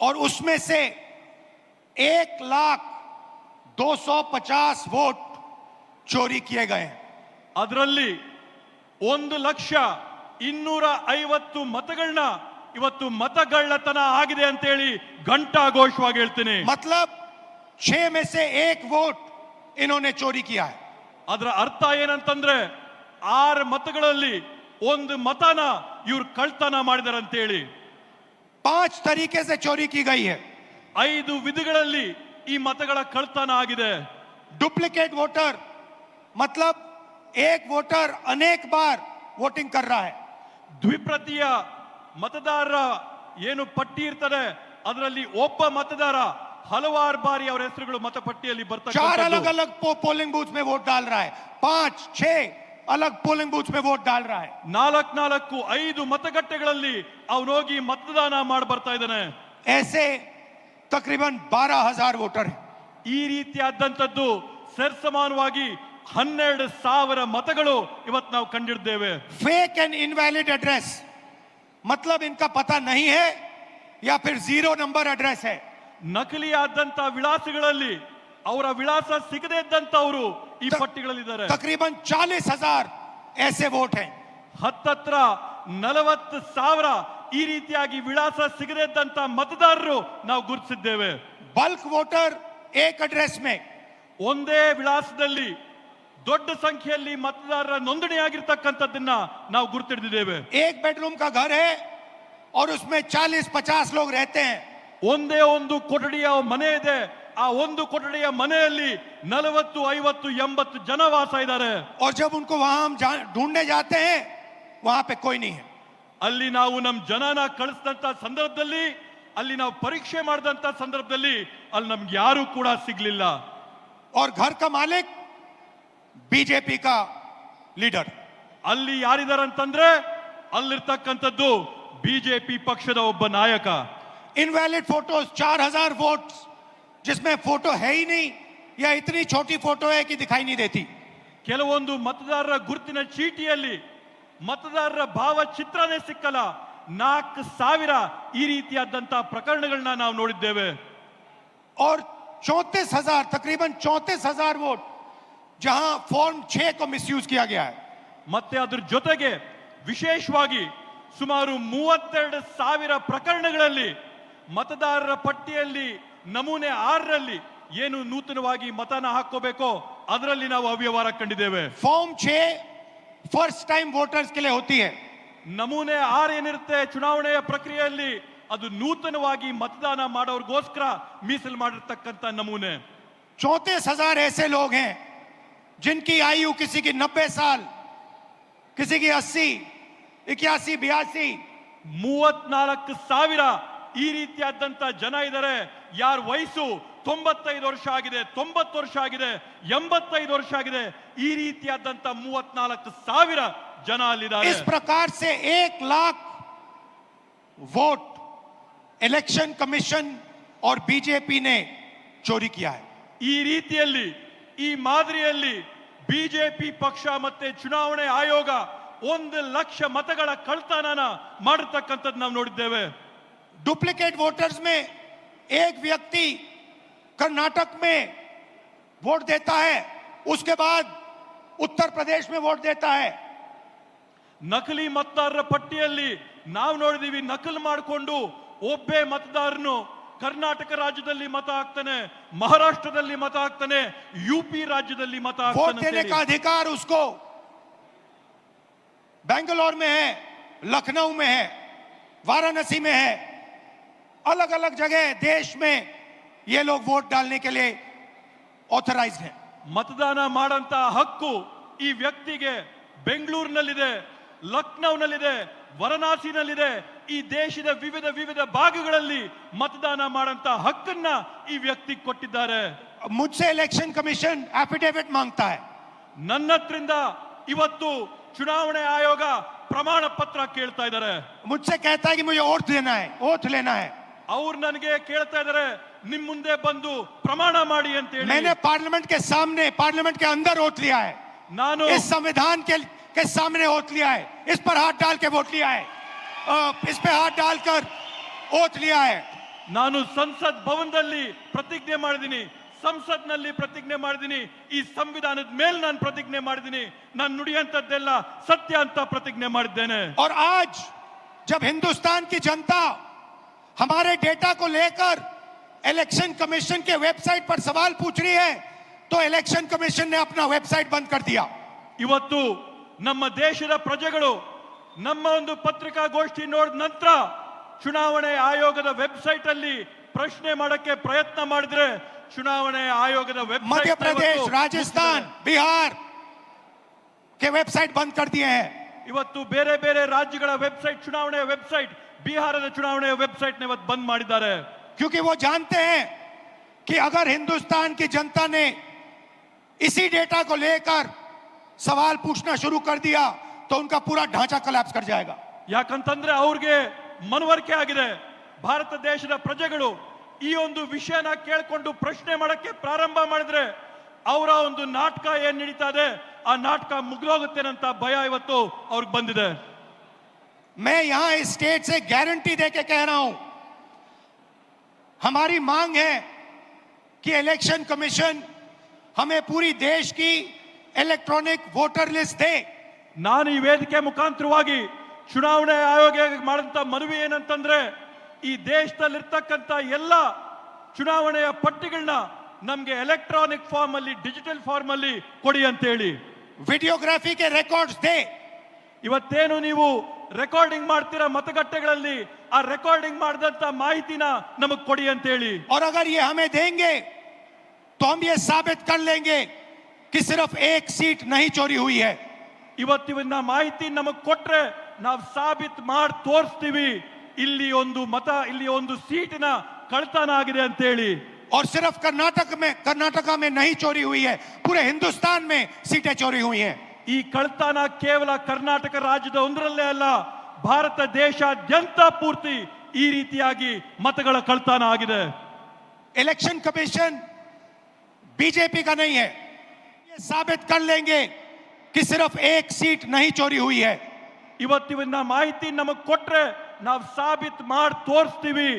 और उसमें से एक लाख दो सौ पचास वोट चोरी किए गए हैं ಅದರಲ್ಲಿ ಒಂದು ಲಕ್ಷ ಇನ್ನೂರ ಐವತ್ತು ಮತಗಳನ್ನ ಇವತ್ತು ಮತಗಳ್ಳತನ ಆಗಿದೆ ಅಂತೇಳಿ ಘಂಟಾಘೋಷವಾಗಿ ಹೇಳ್ತೀನಿ मतलब छह में से एक वोट इन्होंने चोरी किया है ಅದರ ಅರ್ಥ ಏನಂತಂದ್ರೆ ಆರು ಮತಗಳಲ್ಲಿ ಒಂದು ಮತನ ಇವ್ರು ಕಳ್ತನ ಮಾಡಿದಾರೆ ಅಂತೇಳಿ पांच तरीके से चोरी की गई है ಐದು ವಿಧಗಳಲ್ಲಿ ಈ ಮತಗಳ ಕಳ್ತನ ಆಗಿದೆ डुप्लीकेट वोटर मतलब एक वोटर अनेक बार वोटिंग कर रहा है ದ್ವಿಪ್ರತಿಯ ಮತದಾರರ ಏನು ಪಟ್ಟಿ ಇರ್ತದೆ ಅದರಲ್ಲಿ ಒಬ್ಬ ಮತದಾರ ಹಲವಾರು ಬಾರಿ ಅವರ ಹೆಸರುಗಳು ಮತಪಟ್ಟಿಯಲ್ಲಿ चार अलग ಬರ್ತಕ್ಕಂಥದ್ದು अलग पो, पोलिंग बूथ में वोट डाल रहा है पांच छह अलग पोलिंग बूथ में वोट डाल रहा है ನಾಲ್ಕ್ ನಾಲ್ಕು ಐದು ಮತಗಟ್ಟೆಗಳಲ್ಲಿ ಅವನೋಗಿ ಮತದಾನ ಮಾಡಿ ಬರ್ತಾ ಇದ್ದಾನೆ ऐसे तकरीबन बारह हजार वोटर हैं ಈ ರೀತಿಯಾದಂಥದ್ದು ಸರ್ಸಮಾನವಾಗಿ ಹನ್ನೆರಡು ಸಾವಿರ ಮತಗಳು ಇವತ್ತು ನಾವು ಕಂಡಿದ್ದೇವೆ फेक एंड इनवैलिड एड्रेस मतलब इनका पता नहीं है या फिर जीरो नंबर एड्रेस है ನಕಲಿಯಾದಂತ ವಿಳಾಸಗಳಲ್ಲಿ ಅವರ ವಿಳಾಸ ಸಿಗದೇ ಇದ್ದಂತವರು ಈ ತ- ಪಟ್ಟಿಗಳಲ್ಲಿದ್ದಾರೆ तकरीबन चालीस हजार ऐसे वोट हैं ಹತ್ತತ್ರ ನಲವತ್ತು ಸಾವಿರ ಈ ರೀತಿಯಾಗಿ ವಿಳಾಸ ಸಿಗದೇ ಇದ್ದಂತ ಮತದಾರರು ನಾವು ಗುರುತಿಸಿದ್ದೇವೆ बल्क वोटर एक एड्रेस में ಒಂದೇ ವಿಳಾಸದಲ್ಲಿ ದೊಡ್ಡ ಸಂಖ್ಯೆಯಲ್ಲಿ ಮತದಾರರ ನೋಂದಣಿ ಆಗಿರ್ತಕ್ಕಂಥದ್ದನ್ನ ನಾವು ಗುರುತಿಡಿದಿದ್ದೇವೆ एक बेडरूम का घर है और उसमें 40 50 लोग रहते हैं ಒಂದೇ ಒಂದು ಕೊಠಡಿಯ ಮನೆ ಇದೆ ಆ ಒಂದು ಕೊಠಡಿಯ ಮನೆಯಲ್ಲಿ ನಲವತ್ತು ಐವತ್ತು ಎಂಬತ್ತು ಜನ ವಾಸ ಇದ್ದಾರೆ और जब उनको वहां हम जा- ढूंढने जाते हैं वहां पे कोई नहीं है ಅಲ್ಲಿ ನಾವು ನಮ್ಮ ಜನನ ಕಳಿಸಿದಂತ ಸಂದರ್ಭದಲ್ಲಿ ಅಲ್ಲಿ ನಾವು ಪರೀಕ್ಷೆ ಮಾಡಿದಂತ ಸಂದರ್ಭದಲ್ಲಿ ಅಲ್ಲಿ ನಮ್ಗೆ ಯಾರು ಕೂಡ ಸಿಗ್ಲಿಲ್ಲ और घर का मालिक बीजेपी का लीडर ಅಲ್ಲಿ ಯಾರಿದ್ದಾರೆ ಅಂತಂದ್ರೆ ಅಲ್ಲಿರ್ತಕ್ಕಂಥದ್ದು ಬಿಜೆಪಿ ಪಕ್ಷದ ಒಬ್ಬ ನಾಯಕ इनवैलिड फोटोज चार हजार वोट जिसमें फोटो है ही नहीं या इतनी छोटी फोटो है कि दिखाई नहीं देती ಕೆಲವೊಂದು ಮತದಾರರ ಗುರುತಿನ ಚೀಟಿಯಲ್ಲಿ ಮತದಾರರ ಭಾವಚಿತ್ರನೇ ಸಿಕ್ಕಲ್ಲ ನಾಲ್ಕು ಸಾವಿರ ಈ ರೀತಿಯಾದಂತಹ ಪ್ರಕರಣಗಳನ್ನ ನಾವು ನೋಡಿದ್ದೇವೆ और चौंतीस हजार तकरीबन चौंतीस हजार वोट जहां फॉर्म छह को मिसयूज किया गया है ಮತ್ತೆ ಅದ್ರ ಜೊತೆಗೆ ವಿಶೇಷವಾಗಿ ಸುಮಾರು ಮೂವತ್ತೆರಡು ಸಾವಿರ ಪ್ರಕರಣಗಳಲ್ಲಿ ಮತದಾರರ ಪಟ್ಟಿಯಲ್ಲಿ ನಮೂನೆ ಆರರಲ್ಲಿ ಏನು ನೂತನವಾಗಿ ಮತನ ಹಾಕೋಬೇಕೋ ಅದರಲ್ಲಿ ನಾವು ಅವ್ಯವಹಾರ ಕಂಡಿದ್ದೇವೆ फॉर्म छह फर्स्ट टाइम वोटर्स के लिए होती है ನಮೂನೆ ಆರ್ ಏನಿರುತ್ತೆ ಚುನಾವಣೆಯ ಪ್ರಕ್ರಿಯೆಯಲ್ಲಿ ಅದು ನೂತನವಾಗಿ ಮತದಾನ ಮಾಡೋರ್ಗೋಸ್ಕರ ಮೀಸಲು ಮಾಡಿರ್ತಕ್ಕಂಥ ನಮೂನೆ चौंतीस हजार ऐसे लोग हैं जिनकी आयु किसी की नब्बे साल किसी की अस्सी इक्यासी बयासी ಮೂವತ್ನಾಲ್ಕು ಸಾವಿರ ಈ ರೀತಿಯಾದಂತ ಜನ ಇದ್ದಾರೆ ಯಾರ ವಯಸ್ಸು ತೊಂಬತ್ತೈದು ವರ್ಷ ಆಗಿದೆ ತೊಂಬತ್ತು ವರ್ಷ ಆಗಿದೆ ಎಂಬತ್ತೈದು ವರ್ಷ ಆಗಿದೆ ಈ ರೀತಿಯಾದಂತ ಮೂವತ್ನಾಲ್ಕು ಸಾವಿರ ಜನ ಅಲ್ಲಿದ್ದಾರೆ इस प्रकार से एक लाख वोट इलेक्शन कमीशन और बीजेपी ने चोरी किया है ಈ ರೀತಿಯಲ್ಲಿ ಈ ಮಾದರಿಯಲ್ಲಿ ಬಿಜೆಪಿ ಪಕ್ಷ ಮತ್ತೆ ಚುನಾವಣೆ ಆಯೋಗ ಒಂದು ಲಕ್ಷ ಮತಗಳ ಕಳ್ತನನ ಮಾಡಿರ್ತಕ್ಕಂಥದ್ದು ನಾವು ನೋಡಿದ್ದೇವೆ डुप्लीकेट वोटर्स में एक व्यक्ति कर्नाटक में वोट देता है उसके बाद उत्तर प्रदेश में वोट देता है ನಕಲಿ ಮತದಾರರ ಪಟ್ಟಿಯಲ್ಲಿ ನಾವು ನೋಡಿದೀವಿ ನಕಲು ಮಾಡಿಕೊಂಡು ಒಬ್ಬೇ ಮತದಾರನು ಕರ್ನಾಟಕ ರಾಜ್ಯದಲ್ಲಿ ಮತ ಹಾಕ್ತಾನೆ ಮಹಾರಾಷ್ಟ್ರದಲ್ಲಿ ಮತ ಹಾಕ್ತಾನೆ ಯು ಪಿ ರಾಜ್ಯದಲ್ಲಿ ಮತ वोट ಹಾಕ್ತಾನೆ देने ಅಂತೇಳಿ. का अधिकार उसको बेंगलोर में है लखनऊ में है वाराणसी में है अलग अलग जगह देश में ये लोग वोट डालने के लिए ऑथराइज हैं ಮತದಾನ ಮಾಡಂತ ಹಕ್ಕು ಈ ವ್ಯಕ್ತಿಗೆ ಬೆಂಗಳೂರಿನಲ್ಲಿದೆ ಲಕ್ನೌನಲ್ಲಿದೆ ವಾರಣಾಸಿನಲ್ಲಿದೆ ಈ ದೇಶದ ವಿವಿಧ ವಿವಿಧ ಭಾಗಗಳಲ್ಲಿ ಮತದಾನ ಮಾಡಂತ ಹಕ್ಕನ್ನ ಈ ವ್ಯಕ್ತಿ ಕೊಟ್ಟಿದ್ದಾರೆ मुझसे इलेक्शन कमीशन एफिडेविट मांगता है ನನ್ನ ಹತ್ರಿಂದ ಇವತ್ತು ಚುನಾವಣೆ ಆಯೋಗ ಪ್ರಮಾಣ ಪತ್ರ ಕೇಳ್ತಾ ಇದ್ದಾರೆ मुझसे कहता है कि मुझे ओथ देना है ओथ लेना है ಅವ್ರು ನನಗೆ ಕೇಳ್ತಾ ಇದ್ದಾರೆ ನಿಮ್ ಮುಂದೆ ಬಂದು ಪ್ರಮಾಣ ಮಾಡಿ ಅಂತ ಹೇಳಿ मैंने पार्लियामेंट के सामने पार्लियामेंट के अंदर ओथ लिया है ನಾನು इस संविधान के के सामने ओथ लिया है इस पर हाथ डाल के वोट लिया है अ, इस पे हाथ डालकर ओथ लिया है ನಾನು ಸಂಸತ್ ಭವನದಲ್ಲಿ ಪ್ರತಿಜ್ಞೆ ಮಾಡಿದ್ದೀನಿ ಸಂಸತ್ನಲ್ಲಿ ಪ್ರತಿಜ್ಞೆ ಮಾಡಿದ್ದೀನಿ ಈ ಸಂವಿಧಾನದ ಮೇಲೆ ನಾನು ಪ್ರತಿಜ್ಞೆ ಮಾಡಿದ್ದೀನಿ ನಾನು ನುಡಿಯಂತದ್ದೆಲ್ಲ ಸತ್ಯ ಅಂತ ಪ್ರತಿಜ್ಞೆ ಮಾಡಿದ್ದೇನೆ और आज जब हिंदुस्तान की जनता हमारे डेटा को लेकर इलेक्शन कमीशन के वेबसाइट पर सवाल पूछ रही है तो इलेक्शन कमीशन ने अपना वेबसाइट बंद कर दिया ಇವತ್ತು ನಮ್ಮ ದೇಶದ ಪ್ರಜೆಗಳು ನಮ್ಮ ಒಂದು ಪತ್ರಿಕಾಗೋಷ್ಠಿ ನೋಡಿದ ನಂತರ ಚುನಾವಣೆ ಆಯೋಗದ ವೆಬ್ಸೈಟ್ ಅಲ್ಲಿ ಪ್ರಶ್ನೆ ಮಾಡಕ್ಕೆ ಪ್ರಯತ್ನ ಮಾಡಿದ್ರೆ ಚುನಾವಣೆ ಆಯೋಗದ ವೆಬ್ಸೈಟ್ मध्य प्रदेश राजस्थान बिहार के वेबसाइट बंद कर दिए हैं ಇವತ್ತು ಬೇರೆ ಬೇರೆ ರಾಜ್ಯಗಳ ವೆಬ್ಸೈಟ್ ಚುನಾವಣೆಯ ವೆಬ್ಸೈಟ್ ಬಿಹಾರದ ಚುನಾವಣೆಯ ವೆಬ್ಸೈಟ್ ನ ಇವತ್ತು ಬಂದ್ ಮಾಡಿದ್ದಾರೆ क्योंकि वो जानते हैं कि अगर हिंदुस्तान की जनता ने इसी डेटा को लेकर सवाल पूछना शुरू कर दिया तो उनका पूरा ढांचा कलैप्स कर जाएगा ಯಾಕಂತಂದ್ರೆ ಅವ್ರಿಗೆ ಮನವರಿಕೆ ಆಗಿದೆ ಭಾರತ ದೇಶದ ಪ್ರಜೆಗಳು ಈ ಒಂದು ವಿಷಯನ ಕೇಳ್ಕೊಂಡು ಪ್ರಶ್ನೆ ಮಾಡಕ್ಕೆ ಪ್ರಾರಂಭ ಮಾಡಿದ್ರೆ ಅವರ ಒಂದು ನಾಟಕ ಏನ್ ನಡೀತಾ ಇದೆ ಆ ನಾಟಕ ಮುಗ್ದೋಗುತ್ತೇನಂತ ಭಯ ಇವತ್ತು ಅವ್ರಿಗೆ ಬಂದಿದೆ मैं यहां इस स्टेट से गारंटी दे के कह रहा हूं हमारी मांग है कि इलेक्शन कमीशन हमें पूरी देश की इलेक्ट्रॉनिक वोटर लिस्ट दे ನಾನು ಈ ವೇದಿಕೆ ಮುಖಾಂತರವಾಗಿ ಚುನಾವಣೆ ಆಯೋಗ ಮಾಡಿದಂತ ಮನವಿ ಏನಂತಂದ್ರೆ ಈ ದೇಶದಲ್ಲಿರ್ತಕ್ಕಂಥ ಎಲ್ಲ ಚುನಾವಣೆಯ ಪಟ್ಟಿಗಳನ್ನ ನಮ್ಗೆ ಎಲೆಕ್ಟ್ರಾನಿಕ್ ಫಾರ್ಮ್ ಅಲ್ಲಿ ಡಿಜಿಟಲ್ ಫಾರ್ಮ್ ಅಲ್ಲಿ ಕೊಡಿ ಅಂತ ಹೇಳಿ वीडियोग्राफी के रिकॉर्ड्स दे ಇವತ್ತೇನು ನೀವು ರೆಕಾರ್ಡಿಂಗ್ ಮಾಡ್ತೀರಾ ಮತಗಟ್ಟೆಗಳಲ್ಲಿ ಆ ರೆಕಾರ್ಡಿಂಗ್ ಮಾಡಿದಂತ ಮಾಹಿತಿನ ನಮಗ್ ಕೊಡಿ ಅಂತ ಹೇಳಿ और अगर ये हमें देंगे तो हम ये साबित कर लेंगे कि सिर्फ एक सीट नहीं चोरी हुई है ಇವತ್ತಿನ ಮಾಹಿತಿ ನಮಗ್ ಕೊಟ್ರೆ ನಾವು ಸಾಬೀತ್ ಮಾಡಿ ತೋರಿಸ್ತೀವಿ ಇಲ್ಲಿ ಒಂದು ಮತ ಇಲ್ಲಿ ಒಂದು ಸೀಟಿನ ಕಳ್ತನ ಆಗಿದೆ ಅಂತ ಹೇಳಿ और सिर्फ कर्नाटक में कर्नाटका में नहीं चोरी हुई है पूरे हिंदुस्तान में सीटें चोरी हुई हैं ಈ ಕಳ್ತನ ಕೇವಲ ಕರ್ನಾಟಕ ರಾಜ್ಯದ ಒಂದರಲ್ಲೇ ಅಲ್ಲ ಭಾರತ ದೇಶಾದ್ಯಂತ ಪೂರ್ತಿ ಈ ರೀತಿಯಾಗಿ ಮತಗಳ ಕಳ್ತನ ಆಗಿದೆ इलेक्शन कमीशन बीजेपी का नहीं है ये साबित कर लेंगे कि सिर्फ एक सीट नहीं चोरी हुई है ಇವತ್ತಿನ ಮಾಹಿತಿ ನಮಗ್ ಕೊಟ್ರೆ ನಾವು ಸಾಬೀತ್ ಮಾಡಿ ತೋರಿಸ್ತೀವಿ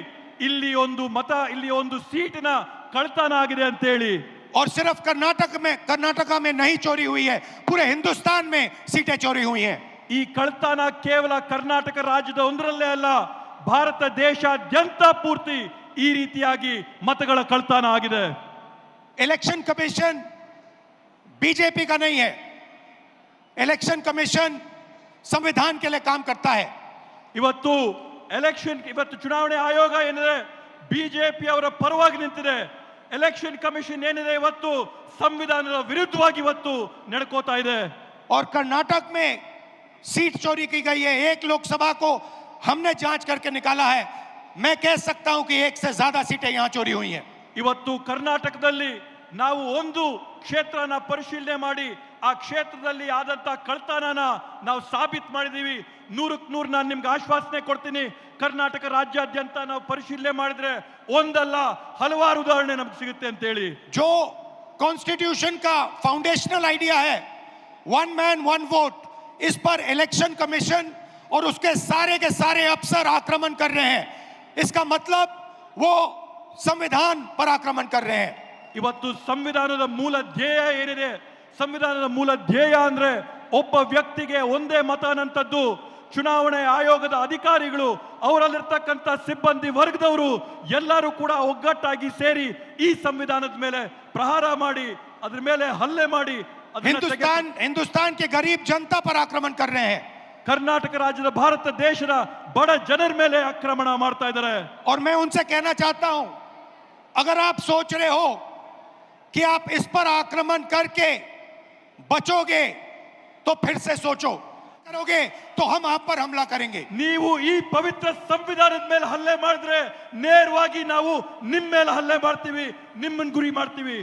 ಇಲ್ಲಿ ಒಂದು ಮತ ಇಲ್ಲಿ ಒಂದು ಸೀಟಿನ ಕಳ್ತನ ಆಗಿದೆ ಅಂತ ಹೇಳಿ और सिर्फ कर्नाटक में कर्नाटका में नहीं चोरी हुई है पूरे हिंदुस्तान में सीटें चोरी हुई हैं ಈ ಕಳ್ತನ ಕೇವಲ ಕರ್ನಾಟಕ ರಾಜ್ಯದ ಒಂದರಲ್ಲೇ ಅಲ್ಲ ಭಾರತ ದೇಶಾದ್ಯಂತ ಪೂರ್ತಿ ಈ ರೀತಿಯಾಗಿ ಮತಗಳ ಕಳ್ತನ ಆಗಿದೆ इलेक्शन कमीशन बीजेपी का नहीं है इलेक्शन कमीशन संविधान के लिए काम करता है ಇವತ್ತು ಎಲೆಕ್ಷನ್ ಇವತ್ತು ಚುನಾವಣೆ ಆಯೋಗ ಏನಿದೆ ಬಿಜೆಪಿ ಅವರ ಪರವಾಗಿ ನಿಂತಿದೆ ಎಲೆಕ್ಷನ್ ಕಮಿಷನ್ ಏನಿದೆ ಇವತ್ತು ಸಂವಿಧಾನದ ವಿರುದ್ಧವಾಗಿ ಇವತ್ತು ನಡ್ಕೋತಾ ಇದೆ और कर्नाटक में सीट चोरी की गई है एक लोकसभा को हमने जांच करके निकाला है मैं कह सकता हूं कि एक से ज्यादा सीटें यहां चोरी हुई हैं ಇವತ್ತು ಕರ್ನಾಟಕದಲ್ಲಿ ನಾವು ಒಂದು ಕ್ಷೇತ್ರನ ಪರಿಶೀಲನೆ ಮಾಡಿ ಆ ಕ್ಷೇತ್ರದಲ್ಲಿ ಆದಂತ ಕಳ್ತನನ ನಾವು ಸಾಬೀತ್ ಮಾಡಿದೀವಿ ನೂರಕ್ಕೆ ನೂರು ನಾನು ನಿಮ್ಗೆ ಆಶ್ವಾಸನೆ ಕೊಡ್ತೀನಿ ಕರ್ನಾಟಕ ರಾಜ್ಯಾದ್ಯಂತ ನಾವು ಪರಿಶೀಲನೆ ಮಾಡಿದ್ರೆ ಒಂದಲ್ಲ ಹಲವಾರು ಉದಾಹರಣೆ ನಮ್ಗೆ ಸಿಗುತ್ತೆ ಅಂತ ಹೇಳಿ जो कॉन्स्टिट्यूशन का फाउंडेशनल आइडिया है वन मैन वन वोट इस पर इलेक्शन कमीशन और उसके सारे के सारे अफसर आक्रमण कर रहे हैं इसका मतलब वो संविधान पर आक्रमण कर रहे हैं ಇವತ್ತು ಸಂವಿಧಾನದ ಮೂಲ ಧ್ಯೇಯ ಏನಿದೆ ಸಂವಿಧಾನದ ಮೂಲ ಧ್ಯೇಯ ಅಂದ್ರೆ ಒಬ್ಬ ವ್ಯಕ್ತಿಗೆ ಒಂದೇ ಮತ ಅನ್ನಂಥದ್ದು ಚುನಾವಣೆ ಆಯೋಗದ ಅಧಿಕಾರಿಗಳು ಅವರಲ್ಲಿರ್ತಕ್ಕಂಥ ಸಿಬ್ಬಂದಿ ವರ್ಗದವರು ಎಲ್ಲರೂ ಕೂಡ ಒಗ್ಗಟ್ಟಾಗಿ ಸೇರಿ ಈ ಸಂವಿಧಾನದ ಮೇಲೆ ಪ್ರಹಾರ ಮಾಡಿ ಅದ್ರ ಮೇಲೆ ಹಲ್ಲೆ ಮಾಡಿ ಅದನ್ನ ತೆಗೆದು- हिंदुस्तान हिंदुस्तान के गरीब जनता पर आक्रमण कर रहे हैं ಕರ್ನಾಟಕ ರಾಜ್ಯದ ಭಾರತ ದೇಶದ ಬಡ ಜನರ ಮೇಲೆ ಆಕ್ರಮಣ ಮಾಡ್ತಾ ಇದ್ದಾರೆ और मैं उनसे कहना चाहता हूं अगर आप सोच रहे हो कि आप इस पर आक्रमण करके बचोगे तो फिर से सोचो करोगे तो हम आप पर हमला करेंगे ನೀವು ಈ ಪವಿತ್ರ ಸಂವಿಧಾನದ ಮೇಲೆ ಹಲ್ಲೆ ಮಾಡಿದ್ರೆ ನೇರವಾಗಿ ನಾವು ನಿಮ್ಮ ಮೇಲೆ ಹಲ್ಲೆ ಮಾಡ್ತೀವಿ ನಿಮ್ಮನ್ನ ಗುರಿ ಮಾಡ್ತೀವಿ